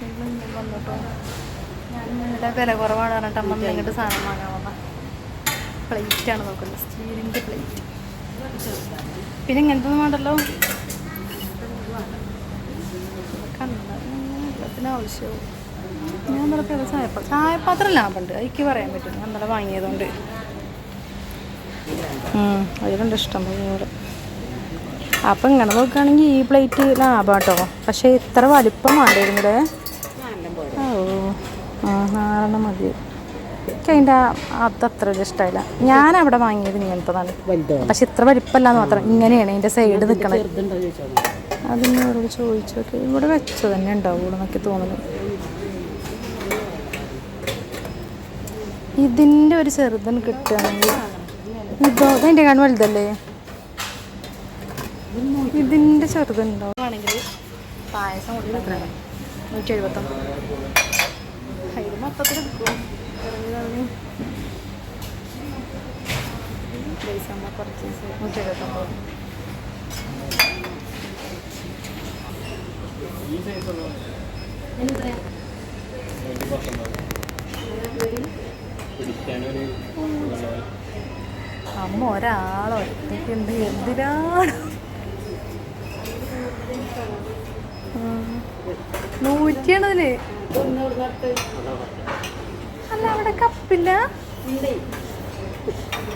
വന്നിട്ടോ ഞാൻ നല്ല വില കുറവാണ് പറഞ്ഞിട്ട് അമ്മ ഇങ്ങോട്ട് സാധനം വാങ്ങാൻ വന്ന പ്ലേറ്റാണ് നോക്കുന്നത് സ്റ്റീലിന്റെ പ്ലേറ്റ് പിന്നെ ഇങ്ങനത്തെ വേണ്ടല്ലോ ആവശ്യവും ഞാൻ ഇന്നലെ ചായപ്പാത്രം ചായപ്പാത്രം ലാഭമുണ്ട് എനിക്ക് പറയാൻ പറ്റും ഞാൻ ഇന്നലെ വാങ്ങിയതുകൊണ്ട് അതിലുണ്ട് ഇഷ്ടം പോലെ അപ്പം ഇങ്ങനെ നോക്കുകയാണെങ്കിൽ ഈ പ്ലേറ്റ് ലാഭം കേട്ടോ പക്ഷേ ഇത്ര വലിപ്പം വേണ്ടിയിരുന്നില്ലേ നാലെണ്ണം മതി. എനിക്ക് അതിന്റെ അത് അത്ര ഒരു ഇഷ്ടമില്ല. ഞാൻ അവിടെ വാങ്ങിയത് ഇങ്ങനത്തതാണ് പക്ഷെ ഇത്ര വലിപ്പമല്ലാന്ന് മാത്രം ഇങ്ങനെയാണ് അതിന്റെ സൈഡ് നിൽക്കണത് അതിന് ചോദിച്ചോ അതിനോട് ചോദിച്ചോക്കെ ഇവിടെ വെച്ചു തന്നെ ഉണ്ടാവുള്ളൂ എന്നൊക്കെ തോന്നുന്നു. ഇതിന്റെ ഒരു ചെറുതൻ കിട്ടുകയാണെങ്കിൽ ഇതോ അതിന്റെ കാണും വലുതല്ലേ? ഇതിന്റെ ചെറുതുണ്ടോ? ആണെങ്കിൽ പായസം കൂടി എത്രയാണ് നൂറ്റി എഴുപത്തൊമ്പത്. ഇത് മൊത്തത്തിൽ എടുക്കും ഇറങ്ങി അമ്മ ഒരാളോ എന്ത് എന്തിനാണ്? നൂറ്റിയാണതിൽ. അല്ല അവിടെ കപ്പില്ല?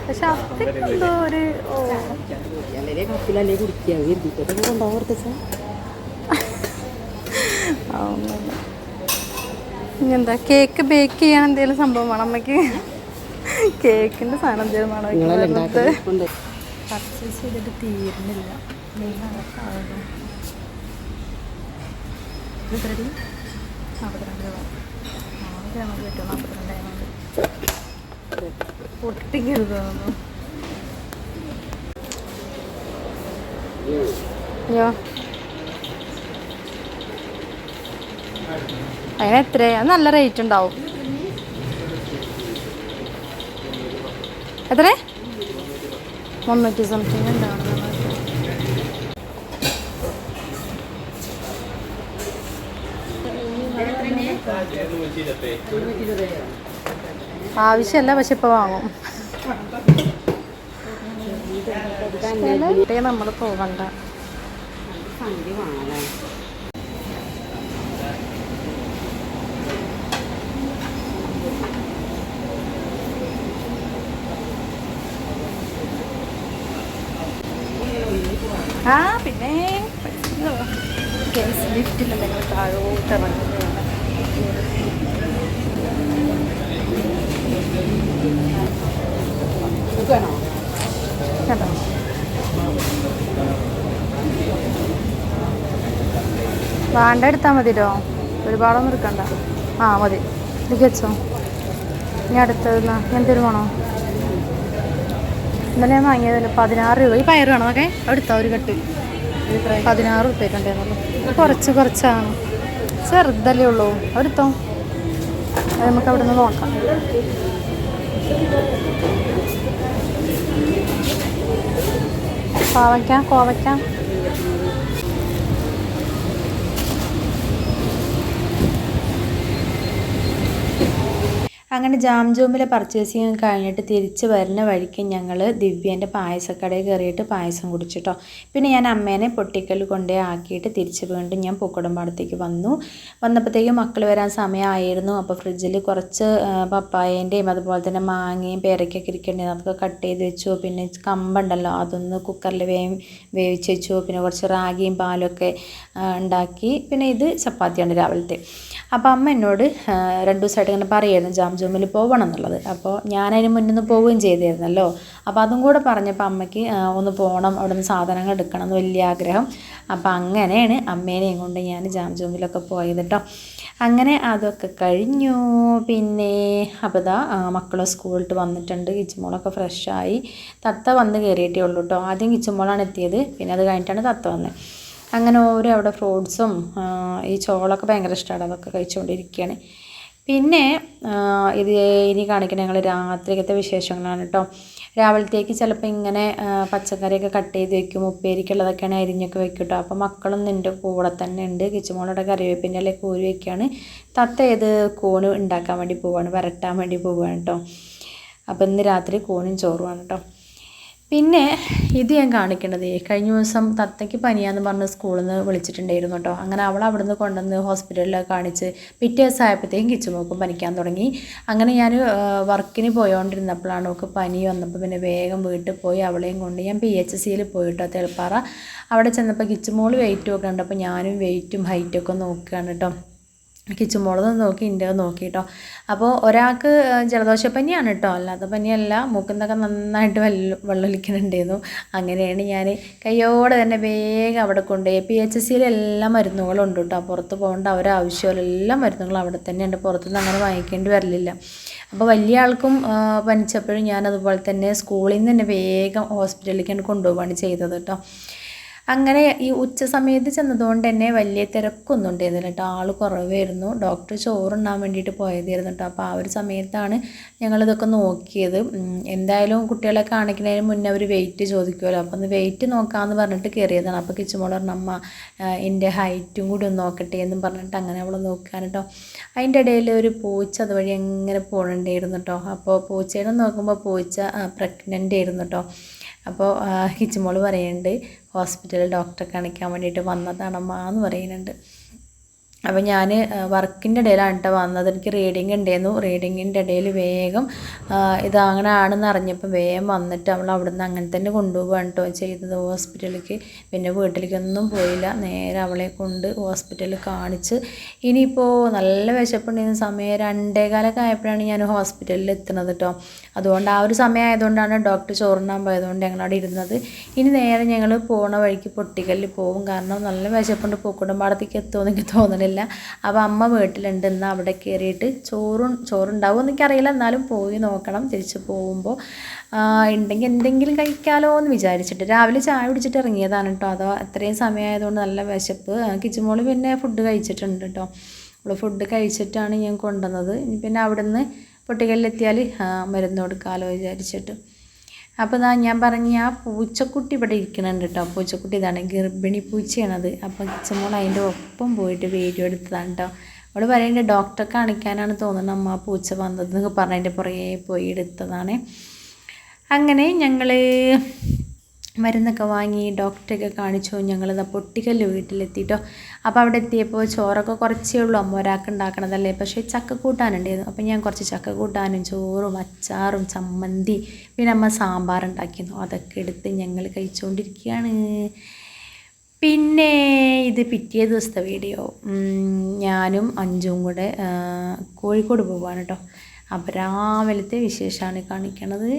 പക്ഷെ ഒരു ഓ. കപ്പിലല്ലേ കുടിക്കുക ഇനിയെന്താ കേക്ക് ബേക്ക് ചെയ്യാൻ എന്തെങ്കിലും സംഭവം വേണം അമ്മയ്ക്ക്? കേക്കിന്റെ സാധനം എന്തെങ്കിലും വേണം പർച്ചേസ് ചെയ്തിട്ട് തീരുന്നില്ല. നാൽപ്പത്തിരണ്ട് രൂപ. ആറ് നമുക്ക് കിട്ടും നാൽപ്പത്തിരണ്ടായിരം പൊട്ടിക്കരുത് തോന്നുന്നു അയ്യോ നല്ല റേറ്റ് ഉണ്ടാവും. എത്ര മുന്നൂറ്റി സംതിങ് ഉണ്ടാവണം. ആവശ്യമല്ല പക്ഷെ ഇപ്പൊ വാങ്ങും. നമ്മൾ പോവണ്ട. ആ പിന്നെ. ലിഫ്റ്റിൽ എന്തെങ്കിലും താഴോട്ട് ഇറങ്ങുന്നതാണ് വേണോ കേട്ടോ. വേണ്ട എടുത്താൽ ഒരുപാടൊന്നും എടുക്കണ്ട. ആ മതി. ഇത് വെച്ചോ. ഇനി അടുത്തത് എന്തൊരു വേണോ ഇന്നലെ ഞാൻ വാങ്ങിയതല്ലേ പതിനാറ് രൂപ. ഈ പയർ വേണം? ഓക്കെ എടുത്താ ഒരു കെട്ട്. പതിനാറ് ഇത് കുറച്ച് കുറച്ചാണ്. ചെറുതല്ലേ ഉള്ളൂ. എടുത്തോ. അത് നമുക്ക് അവിടെ നിന്ന് നോക്കാം. പാവയ്ക്ക കോവയ്ക്ക. അങ്ങനെ ജാം ജൂമിൽ പർച്ചേസ് ചെയ്യാൻ കഴിഞ്ഞിട്ട് തിരിച്ച് വരുന്ന വഴിക്ക് ഞങ്ങൾ ദിവ്യേന്റെ പായസക്കടയിൽ കയറിയിട്ട് പായസം കുടിച്ചിട്ടോ. പിന്നെ ഞാൻ അമ്മേനെ പൊട്ടിക്കൽ കൊണ്ടേ ആക്കിയിട്ട് തിരിച്ച് വീണ്ടും ഞാൻ പൂക്കോടമ്പാടത്തേക്ക് വന്നു. വന്നപ്പോഴത്തേക്കും മക്കൾ വരാൻ സമയമായിരുന്നു. അപ്പോൾ ഫ്രിഡ്ജിൽ കുറച്ച് പപ്പായേന്റെയും അതുപോലെ തന്നെ മാങ്ങയും പേരയ്ക്കൊക്കെ ഇരിക്കേണ്ടത് അതൊക്കെ കട്ട് ചെയ്ത് വെച്ചു. പിന്നെ കമ്പുണ്ടല്ലോ അതൊന്ന് കുക്കറിൽ വേവ് വേവിച്ച് വെച്ചു. പിന്നെ കുറച്ച് റാഗിയും പാലൊക്കെ ഉണ്ടാക്കി. പിന്നെ ഇത് ചപ്പാത്തിയാണ് രാവിലത്തെ. അപ്പോൾ അമ്മ എന്നോട് രണ്ട് ദിവസമായിട്ട് ഇങ്ങനെ പറയായിരുന്നു ജാം ജൂമിൽ പോകണം എന്നുള്ളത്. അപ്പോൾ ഞാനതിന് മുന്നിൽ നിന്ന് പോവുകയും ചെയ്തിരുന്നല്ലോ. അപ്പോൾ അതും കൂടെ പറഞ്ഞപ്പോൾ അമ്മയ്ക്ക് ഒന്ന് പോകണം അവിടെ നിന്ന് സാധനങ്ങൾ എടുക്കണം എന്ന് വലിയ ആഗ്രഹം. അപ്പോൾ അങ്ങനെയാണ് അമ്മേനെയും കൊണ്ട് ഞാൻ ജാം ജൂമിലൊക്കെ പോയത് കേട്ടോ അങ്ങനെ അതൊക്കെ കഴിഞ്ഞു. പിന്നെ അപ്പോൾ ഇതാ മക്കൾ സ്കൂളിട്ട് വന്നിട്ടുണ്ട്. കിച്ചുമോളൊക്കെ ഫ്രഷായി. തത്ത വന്ന് കയറിയിട്ടേ ഉള്ളൂ കേട്ടോ ആദ്യം കിച്ചുമോളാണ് എത്തിയത്. പിന്നെ അത് കഴിഞ്ഞിട്ടാണ് തത്ത വന്നത് അങ്ങനെ ഓരോ അവിടെ ഫ്രൂട്ട്സും ഈ ചോളൊക്കെ ഭയങ്കര ഇഷ്ടമാണ് അതൊക്കെ കഴിച്ചുകൊണ്ടിരിക്കുകയാണ് പിന്നെ ഇത് ഇനി കാണിക്കുന്ന ഞങ്ങൾ രാത്രിക്കത്തെ വിശേഷങ്ങളാണ് കേട്ടോ രാവിലത്തേക്ക് ചിലപ്പോൾ ഇങ്ങനെ പച്ചക്കറിയൊക്കെ കട്ട് ചെയ്ത് വെക്കും. ഉപ്പേരിക്കുള്ളതൊക്കെയാണ് അരിഞ്ഞൊക്കെ വെക്കും കേട്ടോ അപ്പോൾ മക്കളൊന്നും എന്റെ കൂടെ തന്നെ ഉണ്ട്. കിച്ചുമോളുടെ കറിവേപ്പിന്റെ ഇല കൂരി വെക്കുകയാണ് തത്ത ഏത് കൂണ് ഉണ്ടാക്കാൻ വേണ്ടി പോവുകയാണ് വരട്ടാൻ വേണ്ടി പോവുകയാണ് കേട്ടോ അപ്പോൾ ഇന്ന് രാത്രി കൂണും ചോറുമാണ് കേട്ടോ പിന്നെ ഇത് ഞാൻ കാണിക്കേണ്ടത് കഴിഞ്ഞ ദിവസം തത്തയ്ക്ക് പനിയാന്ന് പറഞ്ഞ് സ്കൂളിൽ നിന്ന് വിളിച്ചിട്ടുണ്ടായിരുന്നു കേട്ടോ. അങ്ങനെ അവൾ അവിടുന്ന് കൊണ്ടുവന്ന് ഹോസ്പിറ്റലിലൊക്കെ കാണിച്ച് പിറ്റേ ദിവസം ആയപ്പോഴത്തേക്കും കിച്ചുമോക്കും പനിക്കാൻ തുടങ്ങി. അങ്ങനെ ഞാൻ വർക്കിന് പോയോണ്ടിരുന്നപ്പോഴാണ് അവൾക്ക് പനി വന്നപ്പോൾ പിന്നെ വേഗം വീട്ടിൽ പോയി അവളെയും കൊണ്ട് ഞാൻ പി എച്ച് സിയിൽ പോയിട്ടോ തെളിപ്പാറ. അവിടെ ചെന്നപ്പോൾ കിച്ചുമോൾ വെയിറ്റും ഒക്കെ ഉണ്ടപ്പോൾ ഞാനും വെയിറ്റും ഹൈറ്റും ഒക്കെ നോക്കുകയാണ് കേട്ടോ. കിച്ചുമോളത് നോക്കി ഇന്റെ നോക്കി കേട്ടോ അപ്പോൾ ഒരാൾക്ക് ജലദോഷപ്പനിയാണ് കേട്ടോ അല്ലാത്ത പനിയല്ല മൂക്കുന്നൊക്കെ നന്നായിട്ട് വെള്ളം വെള്ളമൊലിക്കുന്നുണ്ടായിരുന്നു അങ്ങനെയാണ് ഞാൻ കയ്യോടെ തന്നെ വേഗം അവിടെ കൊണ്ടുപോയി. പി എച്ച് എസ് സിയിൽ എല്ലാ മരുന്നുകളും ഉണ്ട് കേട്ടോ പുറത്ത് പോകേണ്ട അവരാവശ്യമില്ല എല്ലാ മരുന്നുകളും അവിടെ തന്നെയുണ്ട്. പുറത്തുനിന്ന് അങ്ങനെ വാങ്ങിക്കേണ്ടി വരലില്ല. അപ്പോൾ വലിയ ആൾക്കും പനിച്ചപ്പോഴും ഞാൻ അതുപോലെ തന്നെ സ്കൂളിൽ നിന്ന് തന്നെ വേഗം ഹോസ്പിറ്റലിലേക്കാണ് കൊണ്ടുപോവുകയാണ് ചെയ്തത് കേട്ടോ അങ്ങനെ ഈ ഉച്ച സമയത്ത് ചെന്നതുകൊണ്ട് തന്നെ വലിയ തിരക്കൊന്നും ഉണ്ടായിരുന്നില്ല കേട്ടോ. ആൾ കുറവായിരുന്നു. ഡോക്ടർ ചോറുണ്ണാൻ വേണ്ടിയിട്ട് പോയതായിരുന്നു കേട്ടോ. അപ്പോൾ ആ ഒരു സമയത്താണ് ഞങ്ങളിതൊക്കെ നോക്കിയത്. എന്തായാലും കുട്ടികളെ കാണിക്കുന്നതിന് മുന്നേ അവർ വെയിറ്റ് ചോദിക്കുമല്ലോ അപ്പോൾ ഒന്ന് വെയിറ്റ് നോക്കാമെന്ന് പറഞ്ഞിട്ട് കയറിയതാണ് അപ്പോൾ കിച്ചുമോൾ പറഞ്ഞു അമ്മ എന്റെ ഹൈറ്റും കൂടി ഒന്ന് നോക്കട്ടെ എന്നും പറഞ്ഞിട്ട് അങ്ങനെ അവൾ നോക്കാൻ കേട്ടോ. അതിന്റെ ഇടയിൽ ഒരു പൂച്ച അതുവഴി എങ്ങനെ പോകണ്ടായിരുന്നു കേട്ടോ. അപ്പോൾ പൂച്ചേനെ നോക്കുമ്പോൾ പൂച്ച പ്രഗ്നന്റ് ആയിരുന്നു കേട്ടോ. അപ്പോൾ കിച്ചുമോൾ പറയുന്നുണ്ട് ഹോസ്പിറ്റലിൽ ഡോക്ടറെ കാണിക്കാൻ വേണ്ടിയിട്ട് വന്നതാണമ്മ എന്ന് പറയുന്നുണ്ട്. അപ്പോൾ ഞാൻ വർക്കിന്റെ ഇടയിലാണ് കേട്ടോ വന്നത്. എനിക്ക് റീഡിങ് ഉണ്ടായിരുന്നു റീഡിങ്ങിന്റെ ഇടയിൽ വേഗം ഇത് അങ്ങനെ ആണെന്ന് അറിഞ്ഞപ്പോൾ വേഗം വന്നിട്ട് അവൾ നിന്ന് അങ്ങനെ തന്നെ കൊണ്ടുപോവാണ് കേട്ടോ ചെയ്തത് ഹോസ്പിറ്റലിലേക്ക്. പിന്നെ വീട്ടിലേക്കൊന്നും പോയില്ല. നേരെ അവളെ കൊണ്ട് ഹോസ്പിറ്റലിൽ കാണിച്ച്. ഇനിയിപ്പോൾ നല്ല വിശപ്പുണ്ടായിരുന്ന സമയം രണ്ടേകാലൊക്കെ ആയപ്പോഴാണ് ഞാൻ ഹോസ്പിറ്റലിൽ എത്തുന്നത് കേട്ടോ അതുകൊണ്ട് ആ ഒരു സമയം ആയതുകൊണ്ടാണ് ഡോക്ടർ ചോറിനാൻ പോയതുകൊണ്ട് ഞങ്ങളവിടെ ഇരുന്നത്. ഇനി നേരെ ഞങ്ങൾ പോണ വഴിക്ക് പൊട്ടിക്കല്ലിൽ പോകും കാരണം നല്ല വിശപ്പുണ്ട്. പൂക്കുടുംബാടത്തേക്ക് എത്തുമെന്ന് എനിക്ക് തോന്നണില്ല. അപ്പോൾ അമ്മ വീട്ടിലുണ്ട്. എന്നാൽ അവിടെ കയറിയിട്ട് ചോറും ചോറുണ്ടാവും എനിക്കറിയില്ല. എന്നാലും പോയി നോക്കണം. തിരിച്ച് പോകുമ്പോൾ ഉണ്ടെങ്കിൽ എന്തെങ്കിലും കഴിക്കാലോ എന്ന് വിചാരിച്ചിട്ട്. രാവിലെ ചായ കുടിച്ചിട്ട് ഇറങ്ങിയതാണ് കേട്ടോ അതോ അത്രയും സമയമായതുകൊണ്ട് നല്ല വിശപ്പ്. കിച്ചുമോൾ പിന്നെ ഫുഡ് കഴിച്ചിട്ടുണ്ട് കേട്ടോ അവൾ ഫുഡ് കഴിച്ചിട്ടാണ് ഞാൻ കൊണ്ടുവന്നത്. പിന്നെ നിന്ന് പൊട്ടിക്കലിലെത്തിയാൽ മരുന്ന് കൊടുക്കാമല്ലോ വിചാരിച്ചിട്ട്. അപ്പോൾ ഇതാ ഞാൻ പറഞ്ഞ ആ പൂച്ചക്കുട്ടി ഇവിടെ ഇരിക്കുന്നുണ്ട് കേട്ടോ പൂച്ചക്കുട്ടി ഇതാണ് ഗർഭിണി പൂച്ചയാണത്. അപ്പോൾ കിച്ചമോൾ അതിന്റെ ഒപ്പം പോയിട്ട് വീഡിയോ എടുത്തതാണ് കേട്ടോ അവൾ പറയുന്നത് ഡോക്ടറെ കാണിക്കാനാണ് തോന്നുന്നത് അമ്മ പൂച്ച വന്നത് പറഞ്ഞതിന്റെ പുറകെ പോയി എടുത്തതാണ്. അങ്ങനെ ഞങ്ങൾ മരുന്നൊക്കെ വാങ്ങി ഡോക്ടറെയൊക്കെ കാണിച്ചു ഞങ്ങളിതാ പൊട്ടിക്കല്ല് വീട്ടിലെത്തിയിട്ടോ അപ്പോൾ അവിടെ എത്തിയപ്പോൾ ചോറൊക്കെ കുറച്ചേ ഉള്ളൂ. അമ്മ ഒരാൾക്ക് ഉണ്ടാക്കണതല്ലേ. പക്ഷേ ചക്ക കൂട്ടാനുണ്ടായിരുന്നു. അപ്പോൾ ഞാൻ കുറച്ച് ചക്ക കൂട്ടാനും ചോറും അച്ചാറും ചമ്മന്തി പിന്നെ അമ്മ സാമ്പാർ ഉണ്ടാക്കിയിരുന്നു അതൊക്കെ എടുത്ത് ഞങ്ങൾ കഴിച്ചുകൊണ്ടിരിക്കുകയാണ് പിന്നെ ഇത് പിറ്റേ ദിവസത്തെ വീഡിയോ. ഞാനും അഞ്ചും കൂടെ കോഴിക്കോട് പോവാണ് കേട്ടോ. അപ്പോൾ രാവിലത്തെ വിശേഷമാണ് കാണിക്കണത്.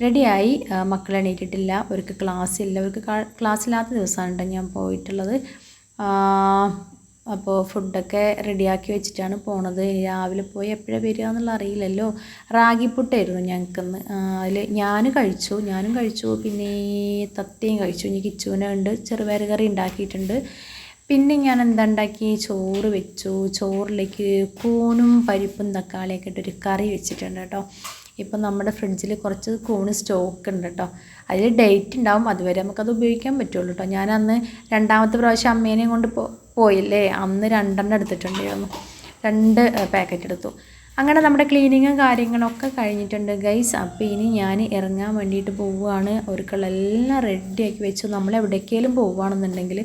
റെഡിയായി. മക്കളെ എണീറ്റിട്ടില്ല. അവർക്ക് ക്ലാസ് ഇല്ല അവർക്ക് ക്ലാസ് ഇല്ലാത്ത ദിവസമാണ് കേട്ടോ ഞാൻ പോയിട്ടുള്ളത്. അപ്പോൾ ഫുഡൊക്കെ റെഡിയാക്കി വെച്ചിട്ടാണ് പോണത്. രാവിലെ പോയി എപ്പോഴാണ് വരിക എന്നുള്ള അറിയില്ലല്ലോ. റാഗിപ്പുട്ടായിരുന്നു ഞങ്ങൾക്കിന്ന്. അതിൽ ഞാൻ കഴിച്ചു. ഞാനും കഴിച്ചു. പിന്നെ തത്തയും കഴിച്ചു. ഇനി കിച്ചുവിനെ ഉണ്ട്. ചെറുപയർ കറി ഉണ്ടാക്കിയിട്ടുണ്ട്. പിന്നെ ഞാൻ എന്താ ഉണ്ടാക്കി? ചോറ് വെച്ചു. ചോറിലേക്ക് കൂനും പരിപ്പും തക്കാളിയൊക്കെ ഇട്ടൊരു കറി വെച്ചിട്ടുണ്ട് കേട്ടോ. ഇപ്പം നമ്മുടെ ഫ്രിഡ്ജിൽ കുറച്ച് കൂണ് സ്റ്റോക്ക് ഉണ്ട് കേട്ടോ അതിൽ ഡേറ്റ് ഉണ്ടാവും അതുവരെ നമുക്കത് ഉപയോഗിക്കാൻ പറ്റുള്ളൂ കേട്ടോ ഞാൻ അന്ന് രണ്ടാമത്തെ പ്രാവശ്യം അമ്മേനെയും കൊണ്ട് പോയില്ലേ? അന്ന് രണ്ടെണ്ണം എടുത്തിട്ടുണ്ടായിരുന്നു. രണ്ട് പാക്കറ്റ് എടുത്തു. അങ്ങനെ നമ്മുടെ ക്ലീനിങ്ങും കാര്യങ്ങളൊക്കെ കഴിഞ്ഞിട്ടുണ്ട് ഗൈസ് അപ്പോൾ ഇനി ഞാൻ ഇറങ്ങാൻ വേണ്ടിയിട്ട് പോവുകയാണ്. ഒരുക്കളെല്ലാം റെഡിയാക്കി വെച്ചു. നമ്മൾ പോവുകയാണെന്നുണ്ടെങ്കിൽ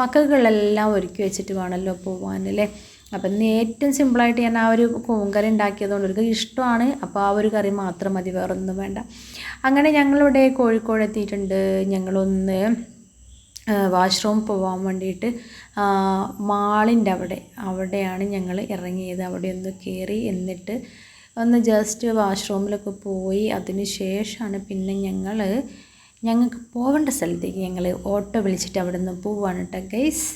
മക്കൾക്കുള്ളെല്ലാം ഒരുക്കി വെച്ചിട്ട് വേണമല്ലോ പോകാനല്ലേ അപ്പം ഏറ്റവും സിമ്പിളായിട്ട് ഞാൻ ആ ഒരു കൂങ്കറി ഉണ്ടാക്കിയതുകൊണ്ട് ഒരു ഇഷ്ടമാണ്. അപ്പോൾ ആ ഒരു കറി മാത്രം മതി വേറൊന്നും വേണ്ട. അങ്ങനെ ഞങ്ങളിവിടെ കോഴിക്കോട് എത്തിയിട്ടുണ്ട്. ഞങ്ങളൊന്ന് വാഷ്റൂം പോകാൻ വേണ്ടിയിട്ട് മാളിന്റെ അവിടെ അവിടെയാണ് ഞങ്ങൾ ഇറങ്ങിയത്. അവിടെ ഒന്ന് കയറി എന്നിട്ട് ഒന്ന് ജസ്റ്റ് വാഷ്റൂമിലൊക്കെ പോയി. അതിന് ശേഷമാണ് പിന്നെ ഞങ്ങൾ ഞങ്ങൾക്ക് പോകേണ്ട സ്ഥലത്തേക്ക് ഞങ്ങൾ ഓട്ടോ വിളിച്ചിട്ട് അവിടെ നിന്ന് പോവാണ് കേട്ടോ ഗൈസ്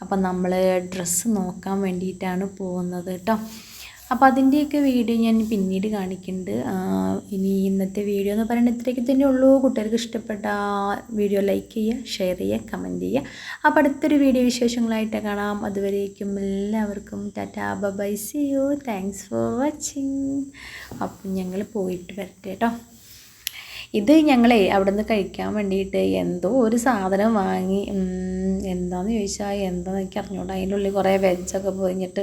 അപ്പം നമ്മൾ ഡ്രസ്സ് നോക്കാൻ വേണ്ടിയിട്ടാണ് പോകുന്നത് കേട്ടോ അപ്പോൾ അതിന്റെയൊക്കെ വീഡിയോ ഞാൻ പിന്നീട് കാണിക്കുന്നുണ്ട് ഇനി ഇന്നത്തെ വീഡിയോ എന്ന് പറയുന്നത് ഇത്രയൊക്കെ തന്നെ ഉള്ളൂ. കുട്ടികൾക്ക് ഇഷ്ടപ്പെട്ട വീഡിയോ ലൈക്ക് ചെയ്യുക ഷെയർ ചെയ്യുക കമന്റ് ചെയ്യുക. അപ്പോൾ അടുത്തൊരു വീഡിയോ വിശേഷങ്ങളായിട്ട് കാണാം. അതുവരേക്കും എല്ലാവർക്കും tata bye see you thanks for watching അപ്പം ഞങ്ങൾ പോയിട്ട് വരട്ടെ കേട്ടോ ഇത് ഞങ്ങളെ അവിടെ നിന്ന് കഴിക്കാൻ വേണ്ടിയിട്ട് എന്തോ ഒരു സാധനം വാങ്ങി എന്താണെന്ന് ചോദിച്ചാൽ എന്താണെന്ന് എനിക്ക് അറിഞ്ഞുകൂടാ അതിന്റെ ഉള്ളിൽ കുറേ വെജൊക്കെ പൊതിഞ്ഞിട്ട്